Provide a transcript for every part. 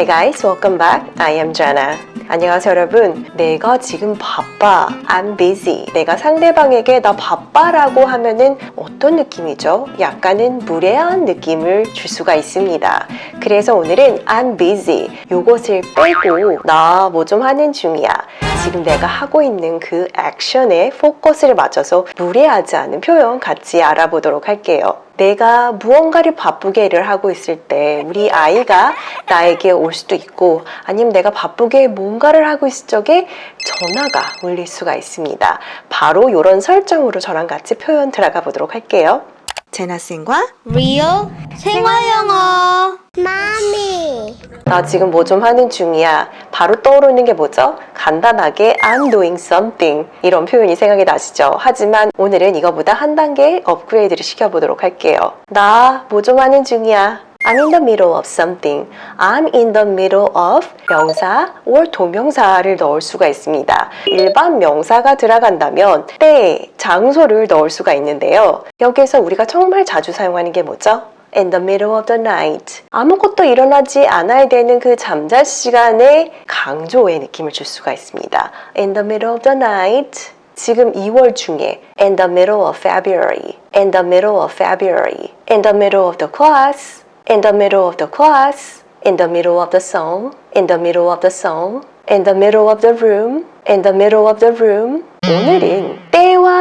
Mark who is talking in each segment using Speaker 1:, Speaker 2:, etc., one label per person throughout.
Speaker 1: Hi guys, welcome back. I am Jana. 안녕하세요 여러분. 내가 지금 바빠. I'm busy. 내가 상대방에게 나 바빠라고 하면은 어떤 느낌이죠? 약간은 무례한 느낌을 줄 수가 있습니다. 그래서 오늘은 I'm busy. 요것을 빼고 나 뭐 좀 하는 중이야. 지금 내가 하고 있는 그 액션에 포커스를 맞춰서 무례하지 않은 표현 같이 알아보도록 할게요. 내가 무언가를 바쁘게 일을 하고 있을 때 우리 아이가 나에게 올 수도 있고 아니면 내가 바쁘게 뭔가를 하고 있을 적에 전화가 울릴 수가 있습니다. 바로 이런 설정으로 저랑 같이 표현 들어가 보도록 할게요. 제나쌤과
Speaker 2: Real 생활 영어.
Speaker 3: 마미
Speaker 1: 나 지금 뭐 좀 하는 중이야. 바로 떠오르는 게 뭐죠? 간단하게 I'm doing something 이런 표현이 생각이 나시죠? 하지만 오늘은 이거보다 한 단계 업그레이드를 시켜보도록 할게요. 나 뭐 좀 하는 중이야. I'm in the middle of something. I'm in the middle of 명사 or 동명사를 넣을 수가 있습니다. 일반 명사가 들어간다면 때, 장소를 넣을 수가 있는데요. 여기에서 우리가 정말 자주 사용하는 게 뭐죠? In the middle of the night. 아무것도 일어나지 않아야 되는 그 잠잘 시간에 강조의 느낌을 줄 수가 있습니다. in the middle of the night. 지금 2월 중에 in the middle of February. in the middle of February. in the middle of the class. in the middle of the class. in the middle of the song. in the middle of the song. in the middle of the room. in the middle of the room. 오늘은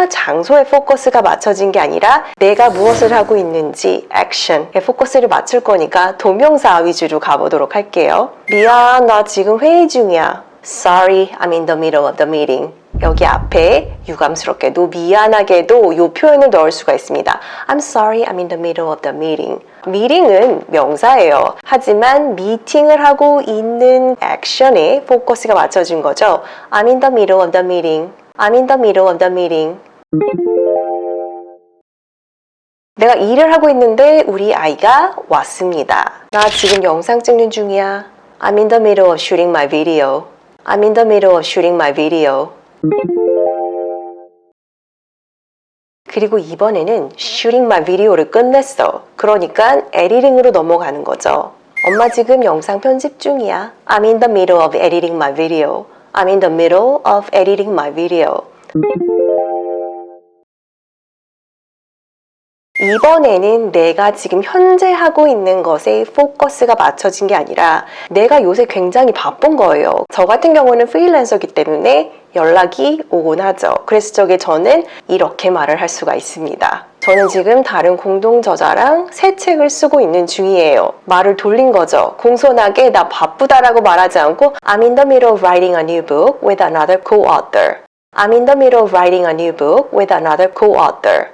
Speaker 1: 장소에 포커스가 맞춰진 게 아니라 내가 무엇을 하고 있는지 액션에 포커스를 맞출 거니까 동명사 위주로 가보도록 할게요. 미안, 나 지금 회의 중이야. Sorry, I'm in the middle of the meeting. 여기 앞에 유감스럽게도 미안하게도 이 표현을 넣을 수가 있습니다. I'm sorry, I'm in the middle of the meeting. 미팅은 명사예요. 하지만 미팅을 하고 있는 액션에 포커스가 맞춰진 거죠. I'm in the middle of the meeting. I'm in the middle of the meeting. 내가 일을 하고 있는데 우리 아이가 왔습니다. 나 지금 영상 찍는 중이야. I'm in the middle of shooting my video. I'm in the middle of shooting my video. 그리고 이번에는 shooting my video를 끝냈어. 그러니까 에디팅으로 넘어가는 거죠. 엄마 지금 영상 편집 중이야. I'm in the middle of editing my video. I'm in the middle of editing my video. 이번에는 내가 지금 현재 하고 있는 것에 포커스가 맞춰진 게 아니라 내가 요새 굉장히 바쁜 거예요. 저 같은 경우는 프리랜서기 때문에 연락이 오곤 하죠. 그래서 저게 저는 이렇게 말을 할 수가 있습니다. 저는 지금 다른 공동 저자랑 새 책을 쓰고 있는 중이에요. 말을 돌린 거죠. 공손하게 나 바쁘다라고 말하지 않고 I'm in the middle of writing a new book with another co-author. I'm in the middle of writing a new book with another co-author.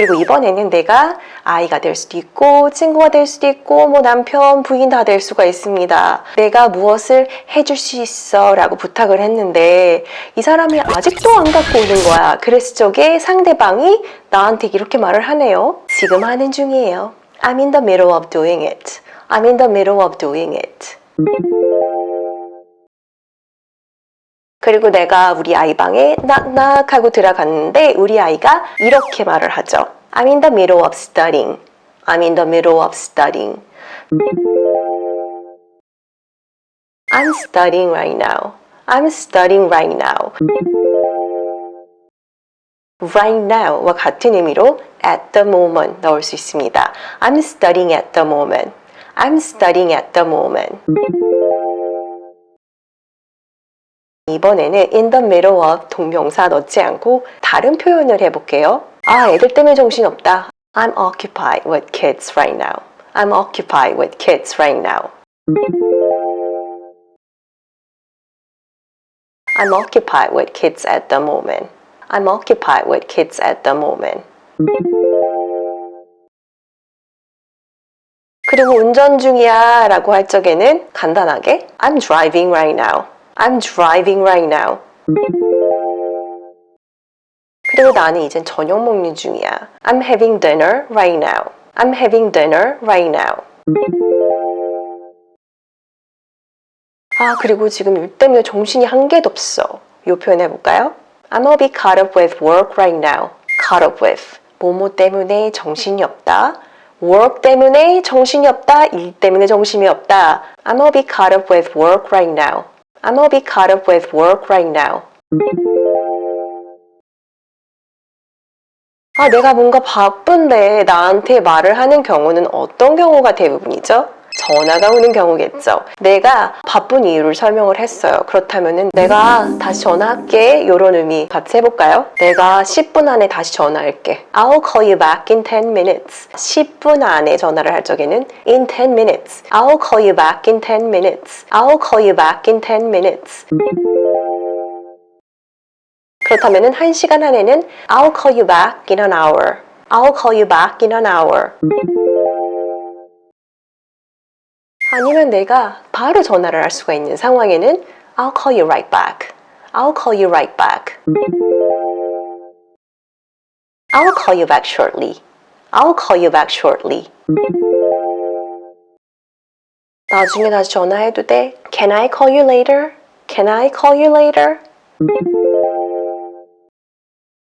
Speaker 1: 그리고 이번에는 내가 아이가 될 수도 있고 친구가 될 수도 있고 뭐 남편 부인 다 될 수가 있습니다. 내가 무엇을 해줄 수 있어 라고 부탁을 했는데 이 사람이 아직도 안 갖고 오는 거야. 그래서 저게 상대방이 나한테 이렇게 말을 하네요. 지금 하는 중이에요. I'm in the middle of doing it. I'm in the middle of doing it. 그리고 내가 우리 아이 방에 낙낙 하고 들어갔는데 우리 아이가 이렇게 말을 하죠. I'm in the middle of studying. I'm in the middle of studying. I'm studying right now. I'm studying right now. right now와 같은 의미로 at the moment 넣을 수 있습니다. I'm studying at the moment. I'm studying at the moment. 이번에는 in the middle of 동명사 넣지 않고 다른 표현을 해볼게요. 아, 애들 때문에 정신없다. I'm occupied with kids right now. I'm occupied with kids right now. I'm occupied with kids at the moment. I'm occupied with kids at the moment. 그리고 운전 중이야 라고 할 적에는 간단하게 I'm driving right now. I'm driving right now. 그리고 나는 이젠 저녁 먹는 중이야. I'm having dinner right now. I'm having dinner right now. 아, 그리고 지금 일 때문에 정신이 한 개도 없어. 요 표현 해볼까요? I'm a bit caught up with work right now. Caught up with. 뭐뭐 때문에 정신이 없다. work 때문에 정신이 없다, 일 때문에 정신이 없다. I'm gonna be caught up with work right now. I'm gonna be caught up with work right now. 아, 내가 뭔가 바쁜데 나한테 말을 하는 경우는 어떤 경우가 대부분이죠? 전화가 오는 경우겠죠. 내가 바쁜 이유를 설명을 했어요. 그렇다면은 내가 다시 전화할게. 이런 의미 같이 해볼까요? 내가 10분 안에 다시 전화할게. I'll call you back in 10 minutes. 10분 안에 전화를 할 적에는 in 10 minutes. I'll call you back in 10 minutes. I'll call you back in 10 minutes. 그렇다면은 1시간 안에는 I'll call you back in an hour. I'll call you back in an hour. 아니면 내가 바로 전화를 할 수가 있는 상황에는 I'll call you right back. I'll call you right back. I'll call you back shortly. I'll call you back shortly. 나중에 다시 전화해도 돼? Can I call you later? Can I call you later?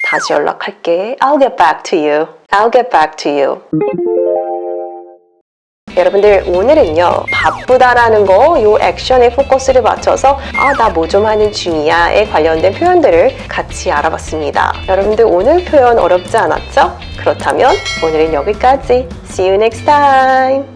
Speaker 1: 다시 연락할게. I'll get back to you. I'll get back to you. 여러분들 오늘은요 바쁘다라는 거 요 액션에 포커스를 맞춰서 아 나 뭐 좀 하는 중이야에 관련된 표현들을 같이 알아봤습니다. 여러분들 오늘 표현 어렵지 않았죠? 그렇다면 오늘은 여기까지. See you next time.